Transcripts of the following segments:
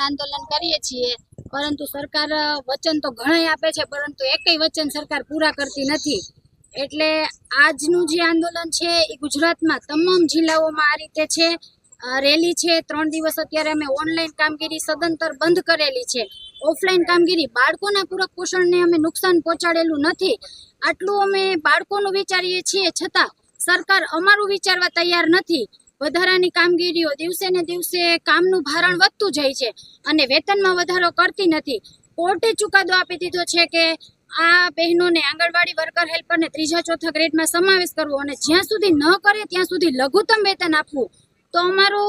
આંદોલન કરીએ છીએ, પરંતુ સરકાર વચન તો ઘણા આપે છે, પરંતુ એકય વચન સરકાર પૂરા કરતી નથી. એટલે આજનું જે આંદોલન છે એ ગુજરાતમાં તમામ જિલ્લાઓમાં આ રીતે છે. રેલી છે, ત્રણ દિવસ અત્યારે અમે ઓનલાઈન કામગીરી સદંતર બંધ કરેલી છે. ઓફલાઈન કામગીરી બાળકોના પૂરક પોષણને અમે નુકસાન પહોંચાડેલું નથી. આટલું અમે બાળકોનું વિચારીએ છીએ, છતાં સરકાર અમારું વિચારવા તૈયાર નથી. વધારાની કામગીરીઓ દિવસે ને દિવસે કામનું ભારણ વધતું જાય છે અને વેતનમાં વધારો કરતી નથી. કોર્ટે ચુકાદો આપી દીધો છે કે આ બહેનોને આંગણવાડી વર્કર હેલ્પરને ત્રીજા, ચોથા ગ્રેડમાં સમાવેશ કરવો અને જ્યાં સુધી ન કરે ત્યાં સુધી લઘુત્તમ વેતન આપવું. તો અમારો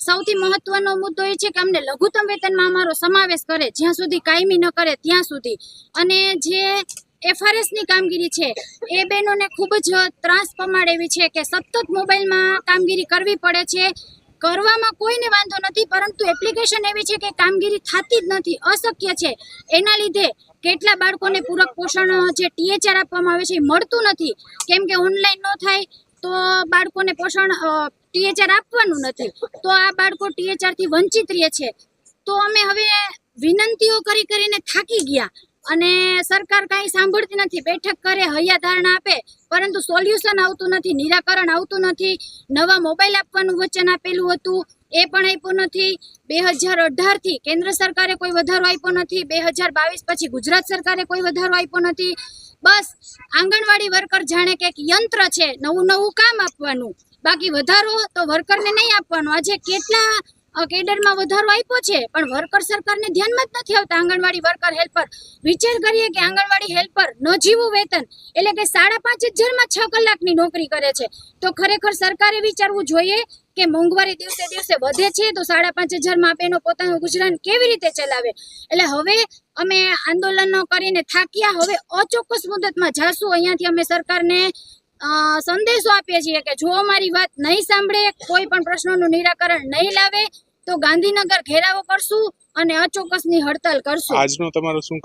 સૌથી મહત્વનો મુદ્દો એ છે કે અમને લઘુત્તમ વેતનમાં અમારો સમાવેશ કરે. જ્યાં સુધી કાયમી ન કરે ત્યાં સુધી. અને જે એફઆરએસની કામગીરી છે. એ બહેનોને ખૂબ જ ત્રાસ પમાડ એવી છે કે સતત મોબાઈલમાં કામગીરી કરવી પડે છે. કરવામાં કોઈને વાંધો નથી, પરંતુ એપ્લિકેશન એવી છે કે કામગીરી થતી જ નથી, અશક્ય છે. એના લીધે કેટલા બાળકોને પૂરક પોષણ, જે ટીએચઆર આપવામાં આવે છે એ મળતું નથી. કેમ કે ઓનલાઈન ન થાય તો બાળકોને પોષણ ટીએચઆર આપવાનું નથી. તો આ બાળકો ટીએચઆરથી વંચિત રહે છે. તો અમે હવે વિનંતીઓ કરી કરીને થાકી ગયા. અને સરકાર કાંઈ સાંભળતી નથી. બેઠક કરે, હૈયા ધારણા આપે, પરંતુ સોલ્યુશન આવતું નથી, નિરાકરણ આવતું નથી. નવા મોબાઈલ આપવાનું વચન આપેલું હતું, એ પણ આપ્યું નથી. બે હજાર અઢારથી કેન્દ્ર સરકારે કોઈ વધારો આપ્યો નથી. બે હજાર બાવીસ પછી ગુજરાત સરકારે કોઈ વધારો આપ્યો નથી. બસ, આંગણવાડી વર્કર જાણે કે એક યંત્ર છે, નવું નવું કામ આપવાનું. બાકી વધારો તો વર્કરને નહીં આપવાનો. આજે કેટલા કેડરમાં વધારો આપ્યો છે, પણ વર્કર સરકારને ધ્યાનમાં જ નથી આવતા. Anganwadi worker helper. વિચાર કરીએ કે આંગણવાડી હેલ્પર નજીવું વેતન, એટલે કે સાડા પાંચ હજારમાં છ કલાકની નોકરી કરે છે. તો ખરેખર સરકારે વિચારવું જોઈએ કે મોંઘવારી દિવસે દિવસે વધે છે, તો સાડા પાંચ હજારમાં આપે એનો પોતાનું ગુજરાન કેવી રીતે ચલાવે? એટલે હવે અમે આંદોલનો કરીને થાક્યા, હવે અચોક્કસ મુદતમાં જાશું. અહીંયાથી અમે સરકારને સંદેશો આપીએ છીએ કે જો અમારી વાત નહીં સાંભળે, કોઈ પણ પ્રશ્નોનું નિરાકરણ નહીં લાવે, તો ગાંધીનગર ઘેરાવો કરશું અને અચોક્કસની હડતાલ કરશું. આજનો તમારો શું